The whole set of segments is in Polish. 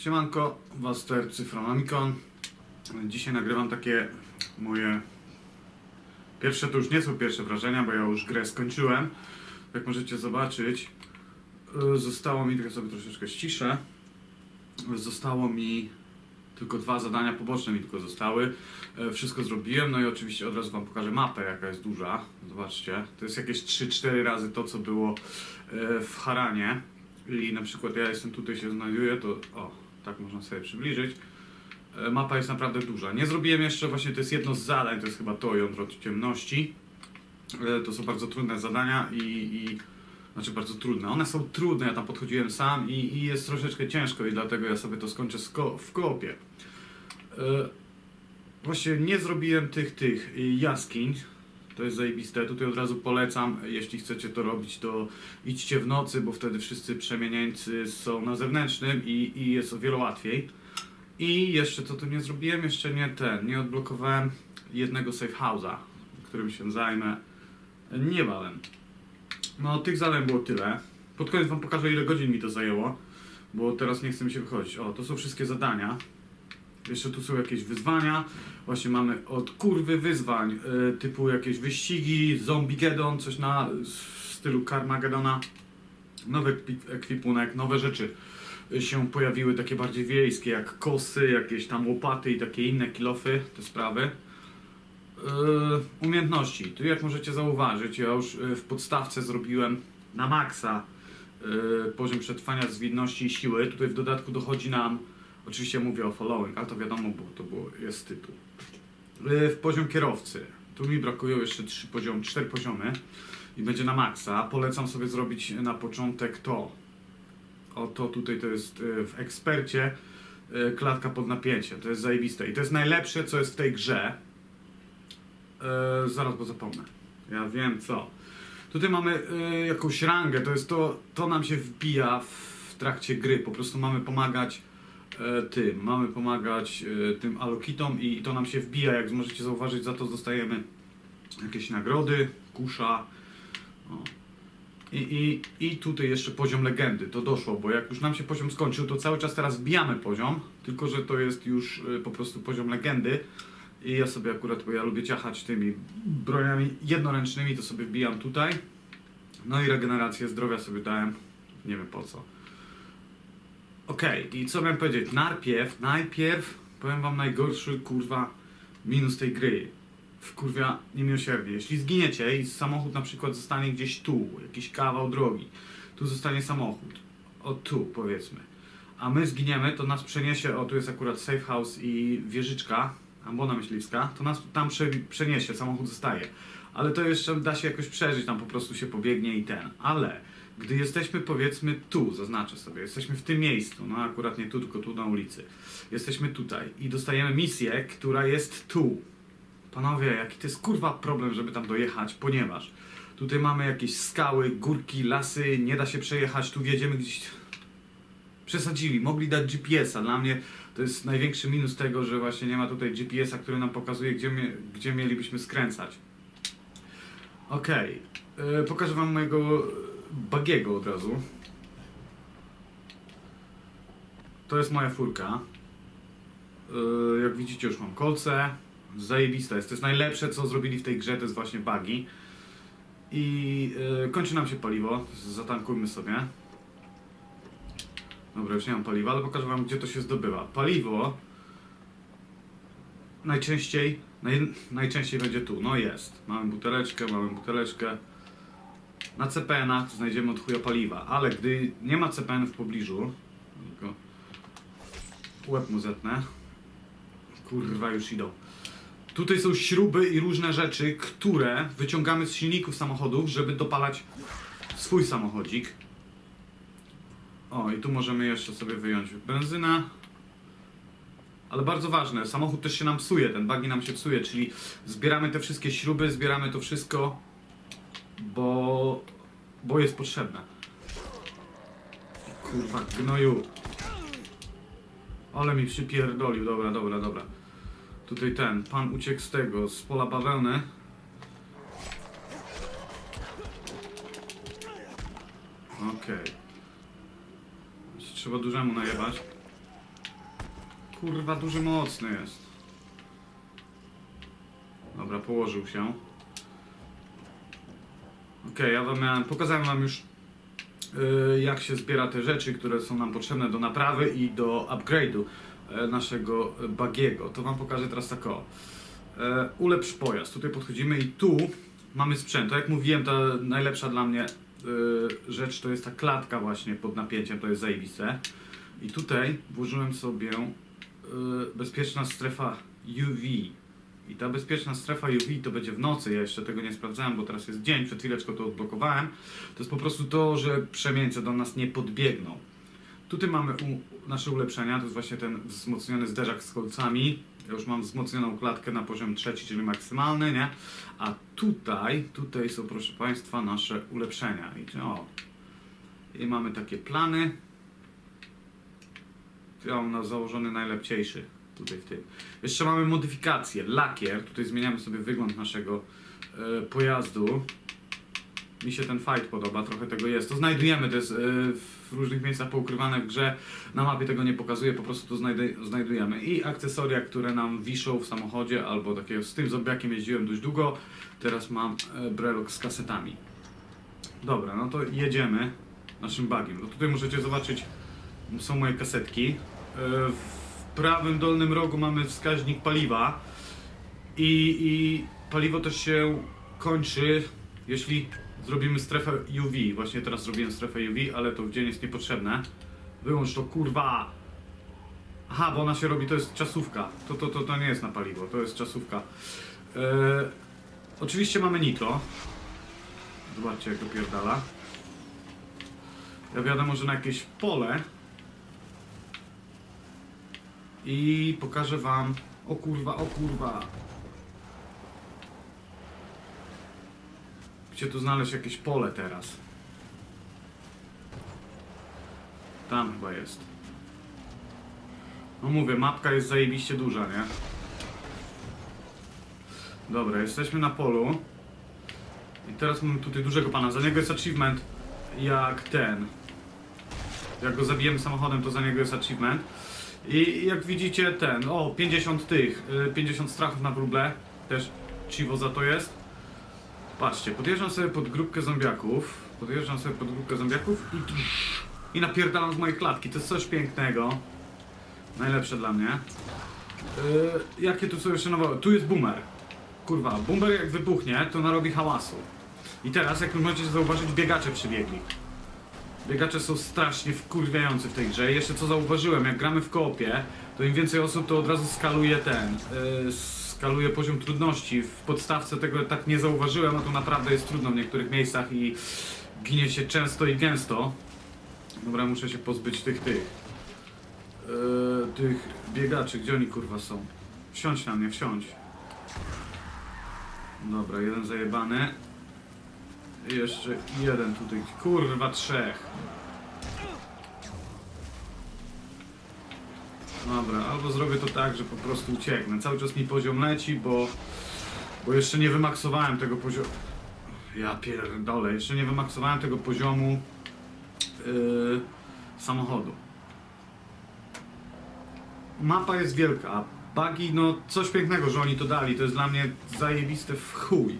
Siemanko, Waster Cyfronomicon. Dzisiaj nagrywam takie moje pierwsze, to już nie są pierwsze wrażenia, bo ja już grę skończyłem. Jak możecie zobaczyć, y, zostało mi, tylko sobie troszeczkę ściszę, zostało mi tylko dwa zadania poboczne mi tylko zostały. E, Wszystko zrobiłem, no i oczywiście od razu Wam pokażę mapę, jaka jest duża. Zobaczcie, to jest jakieś 3-4 razy to, co było e, w Haranie. I na przykład ja jestem tutaj, się znajduję, to o, tak można sobie przybliżyć. E, Mapa jest naprawdę duża. Nie zrobiłem jeszcze, właśnie to jest jedno z zadań, to jest chyba to jądro ciemności. E, To są bardzo trudne zadania i, i znaczy bardzo trudne. One są trudne, ja tam podchodziłem sam i, i jest troszeczkę ciężko i dlatego ja sobie to skończę sko- w koopie. E, Właśnie nie zrobiłem tych, tych y, jaskiń. To jest zajebiste. Tutaj od razu polecam, jeśli chcecie to robić, to idźcie w nocy, bo wtedy wszyscy przemieniańcy są na zewnętrznym i, i jest o wiele łatwiej. I jeszcze co tu nie zrobiłem, jeszcze nie ten, nie odblokowałem jednego safe house'a, którym się zajmę niebawem. No, tych zadań było tyle. Pod koniec wam pokażę, ile godzin mi to zajęło, bo teraz nie chce mi się wychodzić. O, to są wszystkie zadania. Jeszcze tu są jakieś wyzwania. Właśnie mamy od kurwy wyzwań, y, typu jakieś wyścigi, Zombiegeddon, coś na stylu Carmagedona. Nowy ekwi- ekwipunek, nowe rzeczy y, się pojawiły, takie bardziej wiejskie, jak kosy, jakieś tam łopaty i takie inne kilofy, te sprawy. Yy, umiejętności. Tu jak możecie zauważyć, ja już w podstawce zrobiłem na maksa y, poziom przetrwania, zwinności i siły. Tutaj w dodatku dochodzi nam, oczywiście mówię o following, ale to wiadomo, bo to było, jest tytuł. Y, w poziom kierowcy. Tu mi brakują jeszcze trzy poziomy, cztery poziomy i będzie na maksa. Polecam sobie zrobić na początek to. O to tutaj to jest y, w ekspercie y, klatka pod napięciem. To jest zajebiste i to jest najlepsze, co jest w tej grze. Zaraz, bo zapomnę. Ja wiem co. Tutaj mamy jakąś rangę, to jest to, to nam się wbija w trakcie gry. Po prostu mamy pomagać tym, mamy pomagać e, tym alokitom i to nam się wbija. Jak możecie zauważyć, za to dostajemy jakieś nagrody, kusza. I, i, I tutaj jeszcze poziom legendy, to doszło, bo jak już nam się poziom skończył, to cały czas teraz wbijamy poziom, tylko że to jest już e, po prostu poziom legendy. I ja sobie akurat, bo ja lubię ciachać tymi broniami jednoręcznymi, to sobie wbijam tutaj. No i regenerację zdrowia sobie dałem, nie wiem po co. Okej, i co miałem powiedzieć? Najpierw, najpierw powiem wam najgorszy, kurwa, minus tej gry. Wkurwia niemiłosiernie. Jeśli zginiecie i samochód na przykład zostanie gdzieś tu, jakiś kawał drogi, tu zostanie samochód, o tu powiedzmy, a my zginiemy, to nas przeniesie, o tu jest akurat safe house i wieżyczka, ambona myśliwska, to nas tam prze, przeniesie, samochód zostaje. Ale to jeszcze da się jakoś przeżyć, tam po prostu się pobiegnie i ten. Ale gdy jesteśmy powiedzmy tu, zaznaczę sobie, jesteśmy w tym miejscu, no akurat nie tu, tylko tu na ulicy. Jesteśmy tutaj i dostajemy misję, która jest tu. Panowie, jaki to jest kurwa problem, żeby tam dojechać, ponieważ tutaj mamy jakieś skały, górki, lasy, nie da się przejechać, tu wjedziemy gdzieś przesadzili, mogli dać GPS-a. Dla mnie to jest największy minus tego, że właśnie nie ma tutaj GPS-a, który nam pokazuje, gdzie, gdzie mielibyśmy skręcać. Okej, okay. pokażę wam mojego bagiego od razu. To jest moja furka. Yy, jak widzicie już mam kolce. Zajebista jest. To jest najlepsze co zrobili w tej grze, to jest właśnie bagi. I yy, kończy nam się paliwo. Zatankujmy sobie. Dobra, już nie mam paliwa, ale pokażę wam, gdzie to się zdobywa. Paliwo najczęściej, naj, najczęściej będzie tu. No jest. Mamy buteleczkę, mamy buteleczkę. Na CPN-ach znajdziemy od chuja paliwa, ale gdy nie ma CPN w pobliżu, tylko łeb mu zetnę. Kurwa, już idą. Tutaj są śruby i różne rzeczy, które wyciągamy z silników samochodów, żeby dopalać swój samochodzik. O, i tu możemy jeszcze sobie wyjąć benzynę. Ale bardzo ważne, samochód też się nam psuje, ten bagi nam się psuje, czyli zbieramy te wszystkie śruby, zbieramy to wszystko, bo, bo jest potrzebne. Kurwa, gnoju. Ale mi przypierdolił, dobra, dobra, dobra. Tutaj ten, pan uciekł z tego, z pola bawełny. Okej. Trzeba dużemu najebać. kurwa duży mocny jest. Dobra, położył się. Okej, ja wam miałem, pokazałem wam już yy, jak się zbiera te rzeczy, które są nam potrzebne do naprawy i do upgrade'u e, naszego bagiego. To wam pokażę teraz tak o. E, ulepsz pojazd. Tutaj podchodzimy i tu mamy sprzęt. Tak jak mówiłem, ta najlepsza dla mnie y, rzecz to jest ta klatka właśnie pod napięciem, to jest zajebiste. I tutaj włożyłem sobie y, bezpieczna strefa UV. I ta bezpieczna strefa UV to będzie w nocy, ja jeszcze tego nie sprawdzałem, bo teraz jest dzień, przed chwileczką to odblokowałem. To jest po prostu to, że przemieńce do nas nie podbiegną. Tutaj mamy u, nasze ulepszenia, to jest właśnie ten wzmocniony zderzak z kolcami. Ja już mam wzmocnioną klatkę na poziom trzeci, czyli maksymalny, nie? A tutaj, tutaj są proszę Państwa nasze ulepszenia. I, o, i mamy takie plany. Ja mam na założony najlepciejszy tutaj w tym. Jeszcze mamy modyfikację, lakier. Tutaj zmieniamy sobie wygląd naszego e, pojazdu. Mi się ten fight podoba, trochę tego jest. To znajdujemy, to jest e, w różnych miejscach poukrywane w grze. Na mapie tego nie pokazuje, po prostu to znajdujemy. I akcesoria, które nam wiszą w samochodzie, albo takiego z tym zombiakiem jeździłem dość długo. Teraz mam e, brelok z kasetami. Dobra, no to jedziemy naszym bagiem. No tutaj możecie zobaczyć, są moje kasetki. E, prawym dolnym rogu mamy wskaźnik paliwa i, i paliwo też się kończy, jeśli zrobimy strefę UV. Właśnie teraz zrobiłem strefę UV, ale to w dzień jest niepotrzebne. Wyłącz to, kurwa! Aha, bo ona się robi, to jest czasówka. To, to, to, to nie jest na paliwo, to jest czasówka. E, oczywiście mamy nitro. Zobaczcie jak to pierdala. Ja wiadomo, że na jakieś pole i pokażę wam. O kurwa, o kurwa. Gdzie tu znaleźć jakieś pole teraz? Tam chyba jest. No mówię, mapka jest zajebiście duża, nie? Dobra, jesteśmy na polu. I teraz mamy tutaj dużego pana. Za niego jest achievement jak ten. Jak go zabijemy samochodem, to za niego jest achievement. I jak widzicie ten, o 50 tych, y, 50 strachów na wróble, też Chivo za to jest. Patrzcie, podjeżdżam sobie pod grupkę zombiaków, podjeżdżam sobie pod grupkę zombiaków i i napierdalam z mojej klatki, to jest coś pięknego. Najlepsze dla mnie. Yy, jakie tu są jeszcze nowe? Tu jest boomer. Kurwa, boomer jak wybuchnie, to narobi hałasu. I teraz, jak możecie zauważyć, biegacze przybiegli. Biegacze są strasznie wkurwiający w tej grze. I jeszcze co zauważyłem, jak gramy w koopie, to im więcej osób, to od razu skaluje ten, yy, skaluje poziom trudności. W podstawce tego tak nie zauważyłem, a to naprawdę jest trudno w niektórych miejscach i ginie się często i gęsto. Dobra, muszę się pozbyć tych, tych, yy, tych biegaczy. Gdzie oni kurwa są? Wsiądź na mnie, wsiądź. Dobra, jeden zajebany. Jeszcze jeden tutaj. Kurwa, trzech. Dobra, albo zrobię to tak, że po prostu ucieknę. Cały czas mi poziom leci, bo, bo jeszcze nie wymaksowałem tego poziomu. Ja pierdolę, jeszcze nie wymaksowałem tego poziomu yy, samochodu. Mapa jest wielka, a bugi, no coś pięknego, że oni to dali. To jest dla mnie zajebiste w chuj.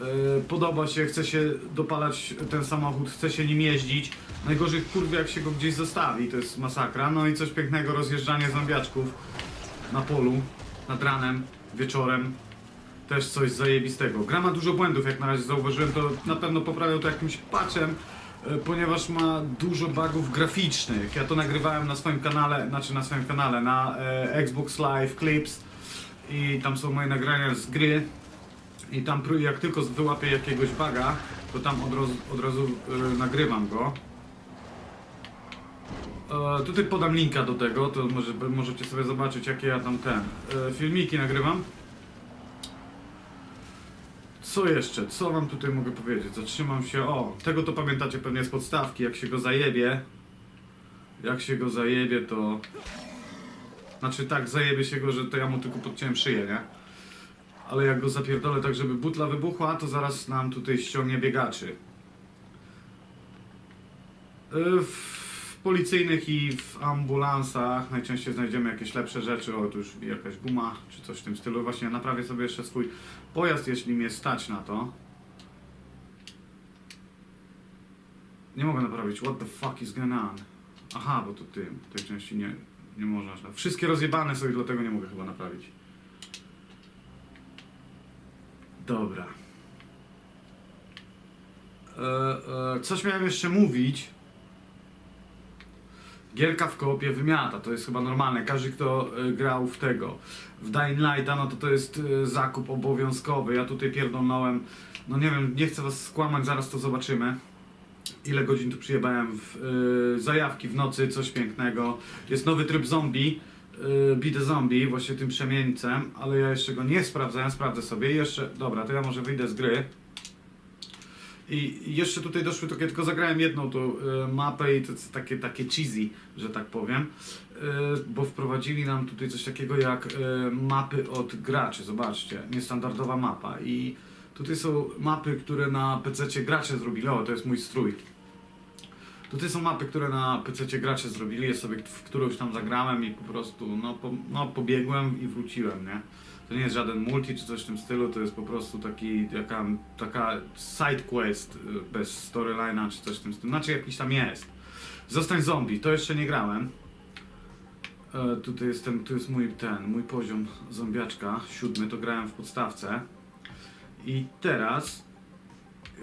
Yy, podoba się, chce się dopalać ten samochód, chce się nim jeździć. Najgorzej kurwa jak się go gdzieś zostawi, to jest masakra. No i coś pięknego, rozjeżdżanie zombiaczków na polu, nad ranem, wieczorem. Też coś zajebistego. Gra ma dużo błędów, jak na razie zauważyłem, to na pewno poprawią to jakimś patchem, e, ponieważ ma dużo bugów graficznych. Ja to nagrywałem na swoim kanale, znaczy na swoim kanale, na e, Xbox Live Clips i tam są moje nagrania z gry. I tam jak tylko wyłapię jakiegoś buga, to tam od razu, od razu e, nagrywam go. E, tutaj podam linka do tego, to może, możecie sobie zobaczyć jakie ja tam ten e, filmiki nagrywam. Co jeszcze? Co wam tutaj mogę powiedzieć? Zatrzymam się. O, tego to pamiętacie pewnie z podstawki. Jak się go zajebie. Jak się go zajebie, to. Znaczy tak, zajebie się go, że to ja mu tylko podciąłem szyję, nie? Ale jak go zapierdolę tak, żeby butla wybuchła, to zaraz nam tutaj ściągnie biegaczy. Yy, w policyjnych i w ambulansach najczęściej znajdziemy jakieś lepsze rzeczy, o tu już jakaś guma czy coś w tym stylu. Właśnie naprawię sobie jeszcze swój pojazd, jeśli mnie stać na to. Nie mogę naprawić. What the fuck is going on? Aha, bo to tym, tej części nie, nie można. Wszystkie rozjebane i dlatego nie mogę chyba naprawić. Dobra. E, e, coś miałem jeszcze mówić. Gierka w koopie wymiata, to jest chyba normalne. Każdy, kto e, grał w tego, w Dying Lighta, no to to jest e, zakup obowiązkowy. Ja tutaj pierdolnąłem, no nie wiem, nie chcę was skłamać, zaraz to zobaczymy. Ile godzin tu przyjebałem w e, zajawki w nocy, coś pięknego. Jest nowy tryb zombie, Beat the Zombie, właśnie tym przemieńcem, ale ja jeszcze go nie sprawdzałem, sprawdzę sobie. Jeszcze, dobra, to ja może wyjdę z gry. I jeszcze tutaj doszły takie, tylko zagrałem jedną tą y, mapę i to takie, takie cheesy, że tak powiem, y, bo wprowadzili nam tutaj coś takiego jak y, mapy od graczy, zobaczcie, niestandardowa mapa i tutaj są mapy, które na PC gracze zrobili, o to jest mój strój. Tutaj są mapy, które na PC gracze zrobili, ja sobie w którąś tam zagrałem i po prostu no, po, no pobiegłem i wróciłem, nie? To nie jest żaden multi czy coś w tym stylu, to jest po prostu taki, jaka, taka side quest y, bez storyline'a czy coś w tym stylu. Znaczy jakiś tam jest. Zostań zombie, to jeszcze nie grałem. E, tutaj jestem, tu jest mój ten, mój poziom zombiaczka, siódmy, to grałem w podstawce. I teraz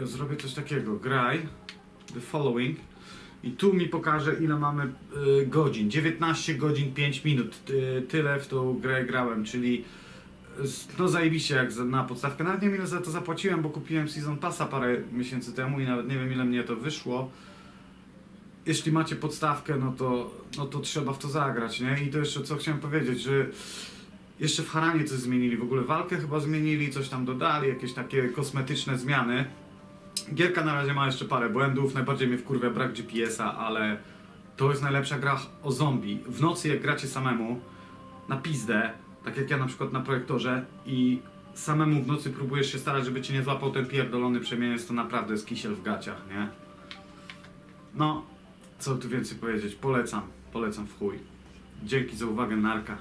ja zrobię coś takiego, graj, the following. I tu mi pokaże ile mamy y, godzin. 19 godzin 5 minut. Tyle w tą grę grałem, czyli no zajebiście jak na podstawkę. Nawet nie wiem ile za to zapłaciłem, bo kupiłem Season Passa parę miesięcy temu i nawet nie wiem ile mnie to wyszło. Jeśli macie podstawkę, no to, no to trzeba w to zagrać, nie? I to jeszcze co chciałem powiedzieć, że jeszcze w Haranie coś zmienili, w ogóle walkę chyba zmienili, coś tam dodali, jakieś takie kosmetyczne zmiany. Gierka na razie ma jeszcze parę błędów, najbardziej mnie wkurwia brak GPS-a, ale to jest najlepsza gra o zombie. W nocy jak gracie samemu, na pizdę, tak jak ja na przykład na projektorze i samemu w nocy próbujesz się starać, żeby cię nie złapał ten pierdolony przemieniec, to naprawdę jest kisiel w gaciach, nie? No, co tu więcej powiedzieć, polecam, polecam w chuj. Dzięki za uwagę, narka.